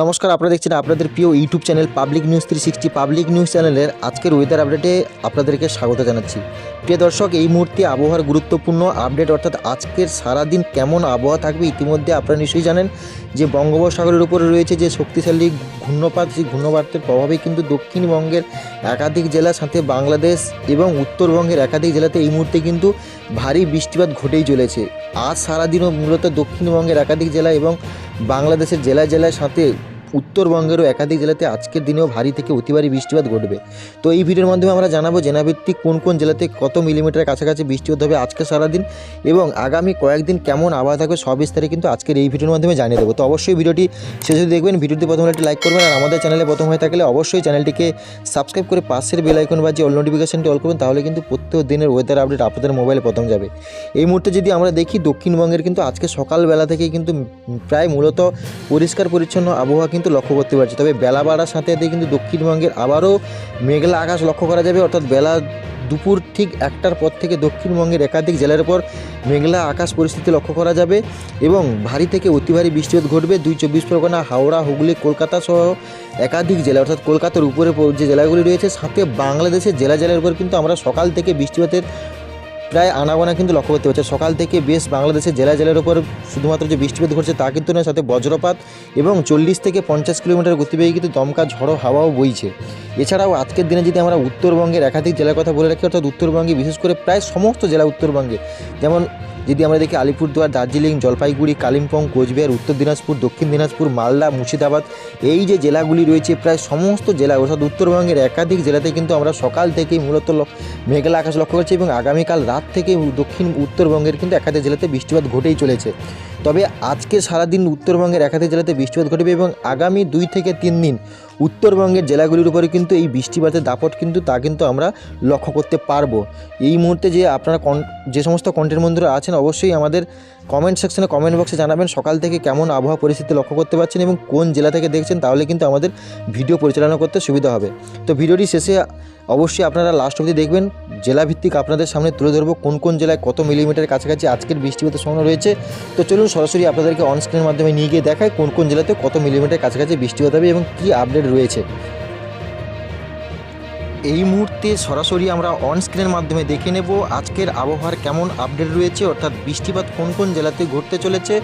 নমস্কার, আপনারা দেখছেন আপনাদের প্রিয় YouTube channel public news three sixty public news চ্যানেলের আজকের ওয়েদার আপডেটে আপনাদেরকে স্বাগত জানাচ্ছি। প্রিয় দর্শক, এই মুহূর্তে আবহাওয়ার গুরুত্বপূর্ণ আপডেট, অর্থাৎ আজকের সারাদিন কেমন আবহাওয়া থাকবে ইতিমধ্যে আপনারা নিশ্চয়ই জানেন যে বঙ্গোপসাগরের উপরে রয়েছে যে শক্তিশালী ঘূর্ণপাত, সেই ঘূর্ণপাতের প্রভাবে কিন্তু দক্ষিণবঙ্গের একাধিক জেলার সাথে বাংলাদেশ এবং উত্তরবঙ্গের একাধিক জেলাতে এই মুহূর্তে কিন্তু ভারী বৃষ্টিপাত ঘটেই চলেছে। আজ সারাদিনও মূলত দক্ষিণবঙ্গের একাধিক জেলা এবং বাংলাদেশের জেলায় জেলায় সাথে উত্তরবঙ্গেরও একাধিক জেলাতে আজকের দিনেও ভারী থেকে অতি ভারী বৃষ্টিপাত ঘটবে। তো এই ভিডিওর মাধ্যমে আমরা জানাব জেলাভিত্তিক কোন কোন জেলাতে কত মিলিমিটার কাছাকাছি বৃষ্টিপাত হবে আজকে সারাদিন এবং আগামী কয়েকদিন কেমন আবহাওয়া থাকবে সব বিস্তারে কিন্তু আজকের এই ভিডিওর মাধ্যমে জানিয়ে দেবো। তো অবশ্যই ভিডিওটি শেষে দেখবেন, ভিডিওটি প্রথমে একটি লাইক করবেন আর আমাদের চ্যানেলে প্রথম হয়ে থাকলে অবশ্যই চ্যানেলটিকে সাবস্ক্রাইব করে পাশের বেল আইকন যে অল নোটিফিকেশনটি অল করুন তাহলে কিন্তু প্রত্যেক দিনের ওয়েদার আপডেট আপনাদের মোবাইলে প্রথম যাবে। এই মুহূর্তে যদি আমরা দেখি দক্ষিণবঙ্গের কিন্তু আজকে সকালবেলা থেকেই কিন্তু প্রায় মূলত পরিষ্কার পরিচ্ছন্ন আবহাওয়া কিন্তু লক্ষ্য করতে পারছি। তবে বেলা বাড়ার সাথে সাথে কিন্তু দক্ষিণবঙ্গের আবারও মেঘলা আকাশ লক্ষ্য করা যাবে। অর্থাৎ বেলা দুপুর ঠিক একটার পর থেকে দক্ষিণবঙ্গের একাধিক জেলার উপর মেঘলা আকাশ পরিস্থিতি লক্ষ্য করা যাবে এবং ভারী থেকে অতি ভারী বৃষ্টিপাত ঘটবে। দুই চব্বিশ পরগনা, হাওড়া, হুগলি, কলকাতা সহ একাধিক জেলা, অর্থাৎ কলকাতার উপরে যে জেলাগুলি রয়েছে, সাথে বাংলাদেশের জেলা জেলার উপর কিন্তু আমরা সকাল থেকে বৃষ্টিপাতের প্রায় আনাগোনা কিন্তু লক্ষ্য করতে হচ্ছে সকাল থেকে বেশ বাংলাদেশের জেলা জেলার উপর শুধুমাত্র যে বৃষ্টিপাত ঘটছে তা কিন্তু নয়, সাথে বজ্রপাত এবং চল্লিশ থেকে পঞ্চাশ কিলোমিটার গতিবেগে কিন্তু দমকা ঝড়ো হাওয়াও বইছে। এছাড়াও আজকের দিনে যদি আমরা উত্তরবঙ্গের একাধিক জেলার কথা বলে রাখি, অর্থাৎ উত্তরবঙ্গে বিশেষ করে প্রায় সমস্ত জেলা উত্তরবঙ্গে, যেমন যদি আমরা দেখি আলিপুরদুয়ার, দার্জিলিং, জলপাইগুড়ি, কালিম্পং, কোচবিহার, উত্তর দিনাজপুর, দক্ষিণ দিনাজপুর, মালদা, মুর্শিদাবাদ, এই যে জেলাগুলি রয়েছে, প্রায় সমস্ত জেলা, অর্থাৎ উত্তরবঙ্গের একাধিক জেলাতে কিন্তু আমরা সকাল থেকেই মূলত মেঘলা আকাশ লক্ষ্য করছি এবং আগামীকাল রাত থেকে দক্ষিণ উত্তরবঙ্গের কিন্তু একাধিক জেলাতে বৃষ্টিপাত ঘটেই চলেছে। তবে আজকে সারাদিন উত্তরবঙ্গের একাধিক জেলাতে বৃষ্টিপাত ঘটবে এবং আগামী দুই থেকে তিন দিন উত্তরবঙ্গের জেলাগুলির উপরে কিন্তু এই বৃষ্টিপাতের দাপট কিন্তু তা কিন্তু আমরা লক্ষ্য করতে পারব। এই মুহূর্তে যে আপনারা যে সমস্ত কন্টেন্ট বন্ধুরা আছেন, অবশ্যই আমাদের কমেন্ট সেকশনে কমেন্ট বক্সে জানাবেন সকাল থেকে কেমন আবহাওয়া পরিস্থিতি লক্ষ্য করতে পারছেন এবং কোন জেলা থেকে দেখছেন, তাহলে কিন্তু আমাদের ভিডিও পরিচালনা করতে সুবিধা হবে। তো ভিডিওটি শেষে অবশ্যই আপনারা লাস্ট অবধি দেখবেন, জেলাভিত্তিক আপনাদের সামনে তুলে ধরবো কোন কোন জেলায় কত মিলিমিটার কাছাকাছি আজকের বৃষ্টিপাতের সম্ভাবনা রয়েছে। তো চলুন সরাসরি আপনাদেরকে অন স্ক্রিনের মাধ্যমে নিয়ে গিয়ে দেখায় কোন কোন জেলাতে কত মিলিমিটার কাছাকাছি বৃষ্টিপাত হবে এবং কী আপডেট রয়েছে। এই মুহূর্তে সরাসরি আমরা অন স্ক্রিনের মাধ্যমে দেখে নেব আজকের আবহাওয়ার কেমন আপডেট রয়েছে, অর্থাৎ বৃষ্টিপাত কোন কোন জেলাতে ঘটতে চলেছে।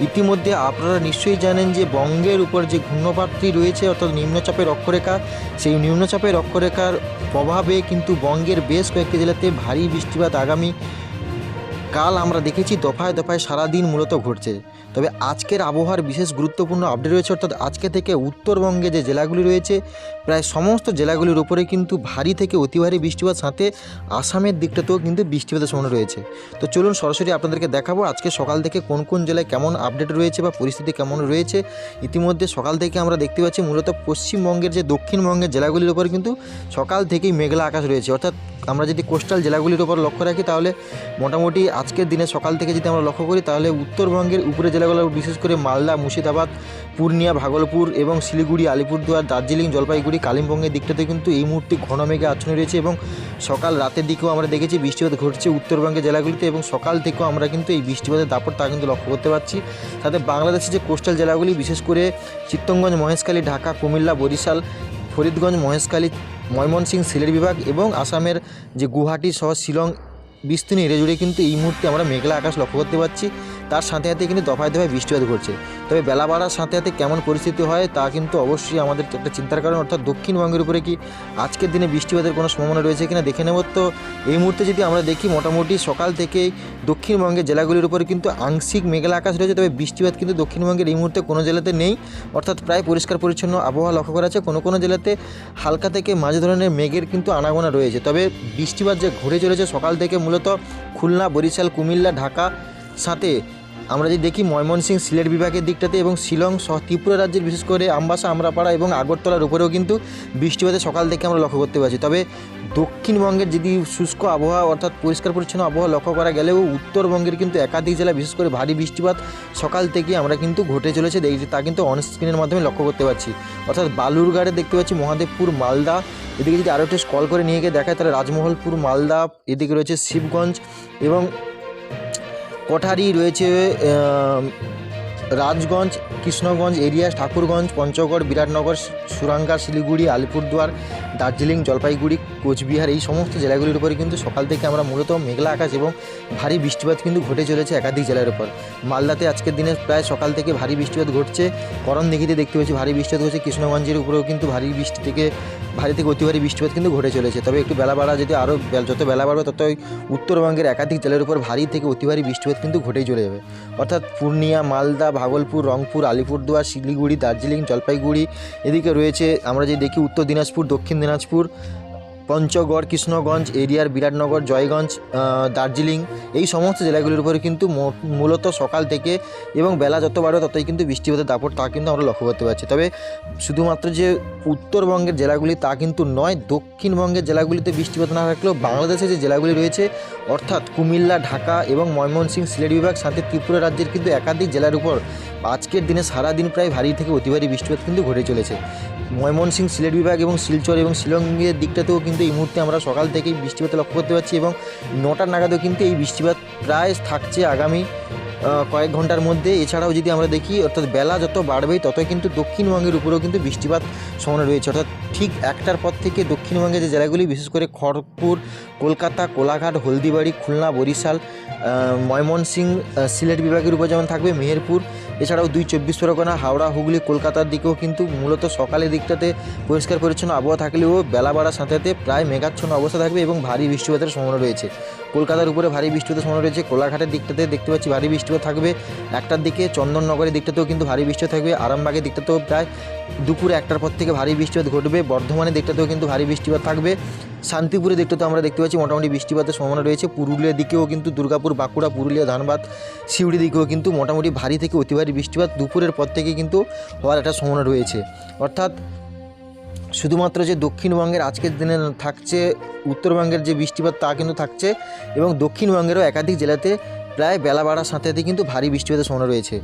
ইতিমধ্যে আপনারা নিশ্চয়ই জানেন যে বঙ্গের উপর যে ঘূর্ণপাতটি রয়েছে, অর্থাৎ নিম্নচাপের অক্ষরেখা, সেই নিম্নচাপের অক্ষরেখার প্রভাবে কিন্তু বঙ্গের বেশ কয়েকটি জেলাতে ভারী বৃষ্টিপাত আগামী কাল আমরা দেখেছি দফায় দফায় সারাদিন মূলত ঘটছে। তবে আজকের আবহাওয়ার বিশেষ গুরুত্বপূর্ণ আপডেট রয়েছে, অর্থাৎ আজকে থেকে উত্তরবঙ্গে যে জেলাগুলি রয়েছে, প্রায় সমস্ত জেলাগুলির উপরে কিন্তু ভারী থেকে অতি ভারী বৃষ্টিপাত, সাথে আসামের দিকটাতেও কিন্তু বৃষ্টিপাতের সম্ভাবনা রয়েছে। তো চলুন সরাসরি আপনাদেরকে দেখাবো আজকে সকাল থেকে কোন কোন জেলায় কেমন আপডেট রয়েছে বা পরিস্থিতি কেমন রয়েছে। ইতিমধ্যে সকাল থেকে আমরা দেখতে পাচ্ছি মূলত পশ্চিমবঙ্গের যে দক্ষিণবঙ্গের জেলাগুলির উপর কিন্তু সকাল থেকেই মেঘলা আকাশ রয়েছে। অর্থাৎ আমরা যদি কোস্টাল জেলাগুলির উপর লক্ষ্য রাখি, তাহলে মোটামুটি আজকের দিনে সকাল থেকে যদি আমরা লক্ষ্য করি, তাহলে উত্তরবঙ্গের উপরে জেলাগুলো, বিশেষ করে মালদা, মুর্শিদাবাদ, পূর্ণিয়া, ভাগলপুর এবং শিলিগুড়ি, আলিপুরদুয়ার, দার্জিলিং, জলপাইগুড়ি, কালিম্পংয়ের দিকটাতে কিন্তু এই মুহূর্তে ঘন মেঘে আচ্ছন্ন রয়েছে এবং সকাল রাতের দিকেও আমরা দেখেছি বৃষ্টিপাত ঘটছে উত্তরবঙ্গের জেলাগুলিতে এবং সকাল থেকেও আমরা কিন্তু এই বৃষ্টিপাতের দাপট তা কিন্তু লক্ষ্য করতে পারছি। তাতে বাংলাদেশের যে কোস্টাল জেলাগুলি, বিশেষ করে চিত্তঙ্গঞ্জ মহেশখালী, ঢাকা, কুমিল্লা, বরিশাল, ফরিদগঞ্জ, মহেশখালী, ময়মনসিংহ, সিলেট বিভাগ এবং আসামের যে গুয়াহাটি সহ শিলং বিস্তীর্ণ এরিয়া জুড়ে কিন্তু এই মুহূর্তে আমরা মেঘলা আকাশ লক্ষ্য করতে পারছি। তার সাথে সাথে কিন্তু দফায় দফায় বৃষ্টিপাত ঘটছে। তবে বেলা বাড়ার সাথে সাথে কেমন পরিস্থিতি হয় তা কিন্তু অবশ্যই আমাদের একটা চিন্তার কারণ। অর্থাৎ দক্ষিণবঙ্গের উপরে কি আজকের দিনে বৃষ্টিপাতের কোনো সম্ভাবনা রয়েছে কিনা দেখে নেব। তো এই মুহূর্তে যদি আমরা দেখি, মোটামুটি সকাল থেকেই দক্ষিণবঙ্গের জেলাগুলির উপরে কিন্তু আংশিক মেঘলা আকাশ রয়েছে। তবে বৃষ্টিপাত কিন্তু দক্ষিণবঙ্গের এই মুহূর্তে কোনো জেলাতে নেই। অর্থাৎ প্রায় পরিষ্কার পরিচ্ছন্ন আবহাওয়া লক্ষ্য করা যাচ্ছে। কোনো কোনো জেলাতে হালকা থেকে মাঝ ধরনের মেঘের কিন্তু আনাগোনা রয়েছে। তবে বৃষ্টিপাত যে ঘুরে চলেছে সকাল থেকে মূলত খুলনা, বরিশাল, কুমিল্লা, ঢাকা সাথে আমরা যদি দেখি ময়মনসিংহ সিলেট বিভাগের দিকটাতে এবং শিলং সহ ত্রিপুরা রাজ্যের বিশেষ করে আমবাসা, আমরাপাড়া এবং আগরতলার উপরেও কিন্তু বৃষ্টিপাতের সকাল থেকে আমরা লক্ষ্য করতে পারছি। তবে দক্ষিণবঙ্গের যদি শুষ্ক আবহাওয়া অর্থাৎ পরিষ্কার পরিচ্ছন্ন আবহাওয়া লক্ষ্য করা গেলেও উত্তরবঙ্গের কিন্তু একাধিক জেলা বিশেষ করে ভারী বৃষ্টিপাত সকাল থেকে আমরা কিন্তু ঘটে চলেছে দেখছি তা কিন্তু অনস্ক্রিনের মাধ্যমে লক্ষ্য করতে পারছি। অর্থাৎ বালুরঘাটে দেখতে পাচ্ছি মহাদেবপুর, মালদা, এদিকে যদি আরও একটু স্কল করে নিয়ে গিয়ে দেখায়, তাহলে রাজমহলপুর, মালদা, এদিকে রয়েছে শিবগঞ্জ এবং কোঠারি রয়েছে রাজগঞ্জ কৃষ্ণগঞ্জ এরিয়া ঠাকুরগঞ্জ পঞ্চগড় বিরাটনগর সুরাঙ্গা শিলিগুড়ি আলিপুরদুয়ার দার্জিলিং, জলপাইগুড়ি, কোচবিহার এই সমস্ত জেলাগুলির উপরে কিন্তু সকাল থেকে আমরা মূলত মেঘলা আকাশ এবং ভারী বৃষ্টিপাত কিন্তু ঘটে চলেছে একাধিক জেলার উপর। মালদাতে আজকের দিনে প্রায় সকাল থেকে ভারী বৃষ্টিপাত ঘটছে। করণ দিঘিতে দেখতে পাচ্ছি ভারী বৃষ্টিপাত হচ্ছে কৃষ্ণগঞ্জের উপরেও কিন্তু ভারী বৃষ্টি থেকে, ভারী থেকে অতি ভারী বৃষ্টিপাত কিন্তু ঘটে চলেছে। তবে একটু বেলা বাড়া যদি আরও যত বেলা বাড়বে, ততই উত্তরবঙ্গের একাধিক জেলার উপর ভারী থেকে অতি ভারী বৃষ্টিপাত কিন্তু ঘটেই চলে যাবে। অর্থাৎ পূর্ণিয়া, মালদা, ভাগলপুর, রংপুর, আলিপুরদুয়ার, শিলিগুড়ি, দার্জিলিং, জলপাইগুড়ি এদিকে রয়েছে। আমরা যে দেখি উত্তর দিনাজপুর, দক্ষিণ দিনাজপুর, পঞ্চগড়, কৃষ্ণগঞ্জ, এরিয়ার বিরাটনগর, জয়গঞ্জ দার্জিলিং, এই সমস্ত জেলাগুলির উপরে কিন্তু মূলত সকাল থেকে এবং বেলা যত বাড়বে ততই কিন্তু বৃষ্টিপাতের দাপট তা কিন্তু আমরা লক্ষ্য করতে পারছি। তবে শুধুমাত্র যে উত্তরবঙ্গের জেলাগুলি তা কিন্তু নয়, দক্ষিণবঙ্গের জেলাগুলিতে বৃষ্টিপাত না থাকলেও বাংলাদেশের যে জেলাগুলি রয়েছে, অর্থাৎ কুমিল্লা, ঢাকা এবং ময়মনসিংহ সিলেট বিভাগ সাথে ত্রিপুরা রাজ্যের কিন্তু একাধিক জেলার উপর আজকের দিনে সারাদিন প্রায় ভারী থেকে অতি ভারী বৃষ্টিপাত কিন্তু ঘটে চলেছে। ময়মনসিংহ সিলেট বিভাগ এবং শিলচর এবং শিলংয়ের দিকটাতেও কিন্তু এই মুহূর্তে আমরা সকাল থেকেই বৃষ্টিপাত লক্ষ্য করতে পারছি এবং নটার নাগাদও কিন্তু এই বৃষ্টিপাত প্রায় থাকছে আগামী কয়েক ঘণ্টার মধ্যে। এছাড়াও যদি আমরা দেখি অর্থাৎ বেলা যত বাড়বেই ততই কিন্তু দক্ষিণবঙ্গের উপরেও কিন্তু বৃষ্টিপাত সমানে রয়েছে। অর্থাৎ ঠিক একটার পর থেকে দক্ষিণবঙ্গের যে জেলাগুলি বিশেষ করে খড়গপুর কলকাতা কোলাঘাট হলদিবাড়ি খুলনা বরিশাল আহ, ময়মনসিংহ সিলেট বিভাগের উপর যেমন থাকবে মেহেরপুর এছাড়াও দুই চব্বিশ পরগনা, হাওড়া, হুগলি, কলকাতার দিকেও কিন্তু মূলত সকালের দিকটাতে পরিষ্কার পরিচ্ছন্ন আবহাওয়া থাকলেও বেলা বাড়ার সাথে সাথে প্রায় মেঘাচ্ছন্ন অবস্থা থাকবে এবং ভারী বৃষ্টিপাতের সম্ভাবনা রয়েছে। কলকাতার উপরে ভারী বৃষ্টিপাতের সম্ভাবনা রয়েছে। কোলাঘাটের দিকটাতে দেখতে পাচ্ছি ভারী বৃষ্টিপাত থাকবে। একটার দিকে চন্দননগরের দিকটাতেও কিন্তু ভারী বৃষ্টি থাকবে। আরামবাগের দিকটাতেও প্রায় দুপুরে একটার পর থেকে ভারী বৃষ্টিপাত ঘটবে। বর্ধমানের দিকটাতেও কিন্তু ভারী বৃষ্টিপাত থাকবে। শান্তিপুরের দিকটাতেও আমরা দেখতে পাচ্ছি মোটামুটি বৃষ্টিপাতের সম্ভাবনা রয়েছে। পুরুলিয়ার দিকেও কিন্তু দুর্গাপুর, বাঁকুড়া, পুরুলিয়া, ধানবাদ, সিউড়ি দিকেও কিন্তু মোটামুটি ভারী থেকে অতি ভারী বৃষ্টিপাত দুপুরের পর থেকে কিন্তু হওয়ার একটা সম্ভাবনা রয়েছে। অর্থাৎ শুধুমাত্র যে দক্ষিণবঙ্গের আজকের দিনে থাকছে উত্তরবঙ্গের যে বৃষ্টিপাত তা কিন্তু থাকছে এবং দক্ষিণবঙ্গেরও একাধিক জেলাতে প্রায় বেলা বাড়ার সাথে সাথে কিন্তু ভারী বৃষ্টিপাতের সম্ভাবনা রয়েছে।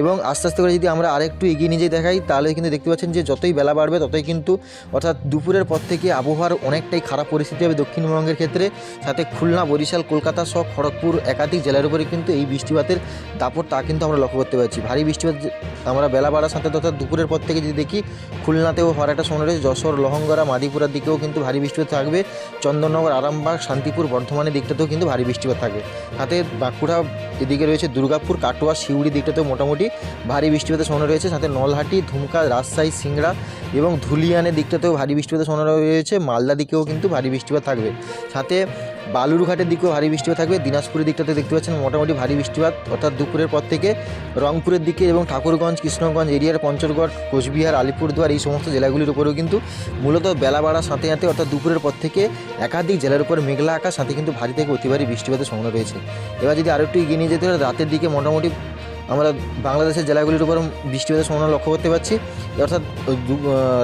এবং আস্তে আস্তে করে যদি আমরা আরেকটু এগিয়ে নিয়ে দেখাই, তাহলে কিন্তু দেখতে পাচ্ছেন যে যতই বেলা বাড়বে, ততই কিন্তু অর্থাৎ দুপুরের পর থেকে আবহাওয়ার অনেকটাই খারাপ পরিস্থিতি হবে দক্ষিণবঙ্গের ক্ষেত্রে। সাথে খুলনা, বরিশাল, কলকাতা সহ খড়গপুর একাধিক জেলার উপরে কিন্তু এই বৃষ্টিপাতের দাপট তা কিন্তু আমরা লক্ষ্য করতে পারছি। ভারী বৃষ্টিপাত আমরা বেলা বাড়ার সাথে অর্থাৎ দুপুরের পর থেকে যদি দেখি, খুলনাতেও হওয়ার একটা সময় রয়েছে। যশোর, লহঙ্গরা, মাদিপুরার দিকেও কিন্তু ভারী বৃষ্টিপাত থাকবে। চন্দননগর, আরামবাগ, শান্তিপুর, বর্ধমানের দিকটাতেও কিন্তু ভারী বৃষ্টিপাত থাকবে। সাথে বাঁকুড়া এদিকে রয়েছে দুর্গাপুর, কাটোয়া, শিউড়ি দিকটাতেও মোটামুটি ভারী বৃষ্টিপাতের সম্ভাবনা রয়েছে। সাথে নলহাটি, ধুমকা, রাজশাহী, সিংড়া এবং ধুলিয়ানের দিকটাতেও ভারী বৃষ্টিপাতের সম্ভাবনা রয়েছে। মালদা দিকেও কিন্তু ভারী বৃষ্টিপাত থাকবে। সাথে বালুরঘাটের দিকেও ভারী বৃষ্টিপাত থাকবে। দিনাজপুরের দিকটাতে দেখতে পাচ্ছেন মোটামুটি ভারী বৃষ্টিপাত। অর্থাৎ দুপুরের পর থেকে রংপুরের দিকে এবং ঠাকুরগঞ্জ, কৃষ্ণগঞ্জ এরিয়ার পঞ্চগড়, কোচবিহার, আলিপুরদুয়ার এই সমস্ত জেলাগুলির উপরেও কিন্তু মূলত বেলা বাড়ার সাথে সাথে অর্থাৎ দুপুরের পর থেকে একাধিক জেলার উপর মেঘলা আকাশ, সাথে কিন্তু ভারী থেকে অতি ভারী বৃষ্টিপাতের সম্ভাবনা রয়েছে। এবার যদি আরেকটু এগিয়ে নিয়ে যেতে হলে রাতের দিকে মোটামুটি আমরা বাংলাদেশের জেলাগুলির উপর বৃষ্টিপাতের সম্ভাবনা লক্ষ্য করতে পারছি। অর্থাৎ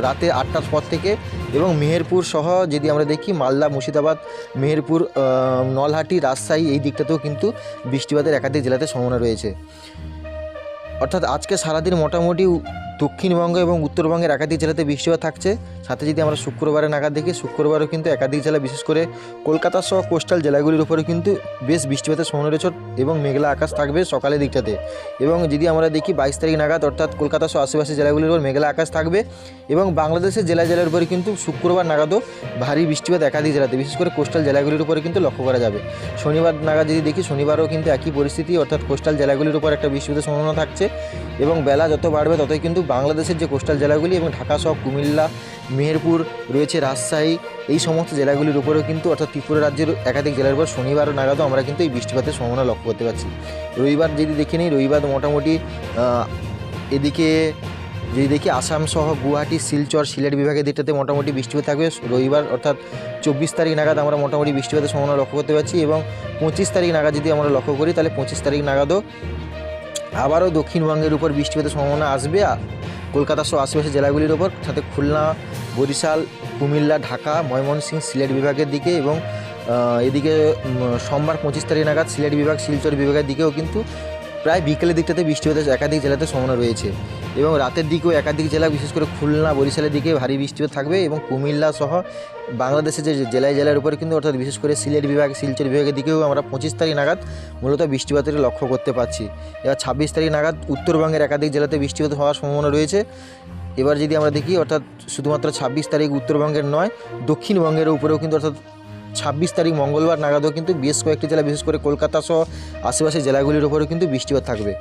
রাতে আটটার পর থেকে এবং মেহেরপুর সহ যদি আমরা দেখি, মালদা, মুর্শিদাবাদ, মেহেরপুর নলহাটি, রাজশাহী এই দিকটাতেও কিন্তু বৃষ্টিপাতের একাধিক জেলাতে সম্ভাবনা রয়েছে। অর্থাৎ আজকে সারাদিন মোটামুটি দক্ষিণবঙ্গ এবং উত্তরবঙ্গের একাধিক জেলাতে বৃষ্টিপাত থাকছে। সাথে যদি আমরা শুক্রবারে নাগাদ দেখি, শুক্রবারও কিন্তু একাধিক জেলা, বিশেষ করে কলকাতা সহ কোস্টাল জেলাগুলির উপরে কিন্তু বেশ বৃষ্টিপাতের সম্ভাবনা রয়েছে এবং মেঘলা আকাশ থাকবে সকালের দিকটাতে। এবং যদি আমরা দেখি, বাইশ তারিখ নাগাদ অর্থাৎ কলকাতা সহ আশেপাশের জেলাগুলির উপর মেঘলা আকাশ থাকবে এবং বাংলাদেশের জেলা জেলার উপরে কিন্তু শুক্রবার নাগাদও ভারী বৃষ্টিপাত একাধিক জেলাতে, বিশেষ করে কোস্টাল জেলাগুলির উপরে কিন্তু লক্ষ্য করা যাবে। শনিবার নাগাদ যদি দেখি, শনিবারও কিন্তু একই পরিস্থিতি অর্থাৎ কোস্টাল জেলাগুলির উপর একটা বৃষ্টিপাতের সম্ভাবনা থাকছে এবং বেলা যত বাড়বে ততই কিন্তু বাংলাদেশের যে কোস্টাল জেলাগুলি এবং ঢাকা সহ কুমিল্লা, মেহেরপুর রয়েছে রাজশাহী, এই সমস্ত জেলাগুলির উপরেও কিন্তু অর্থাৎ ত্রিপুরা রাজ্যের একাধিক জেলার উপর শনিবার নাগাদও আমরা কিন্তু এই বৃষ্টিপাতের সম্ভাবনা লক্ষ্য করতে পারছি। রবিবার যদি দেখে নিই, রবিবার মোটামুটি এদিকে যদি দেখি আসাম সহ গুয়াহাটি, শিলচর, সিলেট বিভাগের দিকটাতে মোটামুটি বৃষ্টিপাত থাকবে। রবিবার অর্থাৎ চব্বিশ তারিখ নাগাদ আমরা মোটামুটি বৃষ্টিপাতের সম্ভাবনা লক্ষ্য করতে পারছি এবং পঁচিশ তারিখ নাগাদ যদি আমরা লক্ষ্য করি, তাহলে পঁচিশ তারিখ নাগাদও আবারও দক্ষিণবঙ্গের উপর বৃষ্টিপাতের সম্ভাবনা আসবে আর কলকাতা সহ আশেপাশের জেলাগুলির ওপর সাথে খুলনা, বরিশাল, কুমিল্লা, ঢাকা ময়মনসিং সিলেট বিভাগের দিকে এবং এদিকে সোমবার পঁচিশ তারিখ নাগাদ সিলেট বিভাগ, শিলচর বিভাগের দিকেও কিন্তু প্রায় বিকেলের দিকটাতে বৃষ্টিপাতের একাধিক জেলাতে সম্ভাবনা রয়েছে এবং রাতের দিকেও একাধিক জেলা, বিশেষ করে খুলনা, বরিশালের দিকে ভারী বৃষ্টিপাত থাকবে এবং কুমিল্লা সহ বাংলাদেশের যে জেলায় জেলার উপরে কিন্তু অর্থাৎ বিশেষ করে সিলেট বিভাগ, শিলচর বিভাগের দিকেও আমরা পঁচিশ তারিখ নাগাদ মূলত বৃষ্টিপাতের লক্ষ্য করতে পারছি। এবার ছাব্বিশ তারিখ নাগাদ উত্তরবঙ্গের একাধিক জেলাতে বৃষ্টিপাত হওয়ার সম্ভাবনা রয়েছে। এবার যদি আমরা দেখি, অর্থাৎ শুধুমাত্র ছাব্বিশ তারিখ উত্তরবঙ্গের নয়, দক্ষিণবঙ্গের উপরেও কিন্তু অর্থাৎ ছাব্বিশ তারিখ মঙ্গলবার নাগাদও কিন্তু বেশ কয়েকটি জেলা, বিশেষ করে কলকাতা সহ আশেপাশের জেলাগুলির উপরেও কিন্তু বৃষ্টিপাত থাকবে।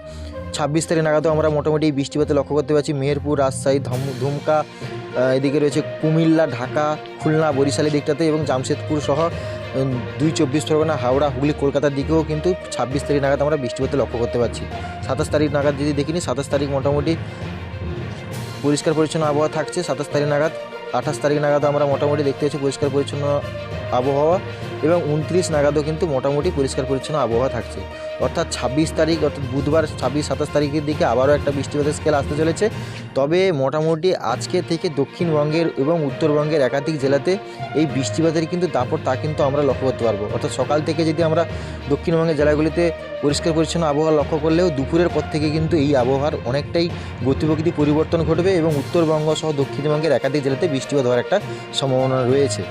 ছাব্বিশ তারিখ নাগাদও আমরা মোটামুটি বৃষ্টিপাতে লক্ষ্য করতে পারছি মেহেরপুর, রাজশাহী, ধম- ধুমকা এদিকে রয়েছে কুমিল্লা, ঢাকা, খুলনা, বরিশালের দিকটাতে এবং জামশেদপুর সহ দুই চব্বিশ পরগনা, হাওড়া, হুগলি, কলকাতার দিকেও কিন্তু ছাব্বিশ তারিখ নাগাদ আমরা বৃষ্টিপাতে লক্ষ্য করতে পারছি। সাতাশ তারিখ নাগাদ যদি দেখিনি, সাতাশ তারিখ মোটামুটি পরিষ্কার পরিচ্ছন্ন আবহাওয়া থাকছে। সাতাশ তারিখ নাগাদ আঠাশ তারিখ নাগাদ আমরা মোটামুটি দেখতে পাচ্ছি পরিষ্কার পরিচ্ছন্ন আবহাওয়া। এবং উনত্রিশ নাগাদও কিন্তু মোটামুটি পরিষ্কার পরিচ্ছন্ন আবহাওয়া থাকছে। অর্থাৎ ছাব্বিশ তারিখ, অর্থাৎ বুধবার ছাব্বিশ, সাতাশ তারিখের দিকে আবারও একটা বৃষ্টিপাতের স্কেল আসতে চলেছে। তবে মোটামুটি আজকে থেকে দক্ষিণবঙ্গের এবং উত্তরবঙ্গের একাধিক জেলাতে এই বৃষ্টিপাতের কিন্তু দাপট তা কিন্তু আমরা লক্ষ্য করতে পারব। অর্থাৎ সকাল থেকে যদি আমরা দক্ষিণবঙ্গের জেলাগুলিতে পরিষ্কার পরিচ্ছন্ন আবহাওয়া লক্ষ্য করলেও দুপুরের পর থেকে কিন্তু এই আবহাওয়ার অনেকটাই গতিপ্রকৃতি পরিবর্তন ঘটবে এবং উত্তরবঙ্গ সহ দক্ষিণবঙ্গের একাধিক জেলাতে বৃষ্টিপাত হওয়ার একটা সম্ভাবনা রয়েছে।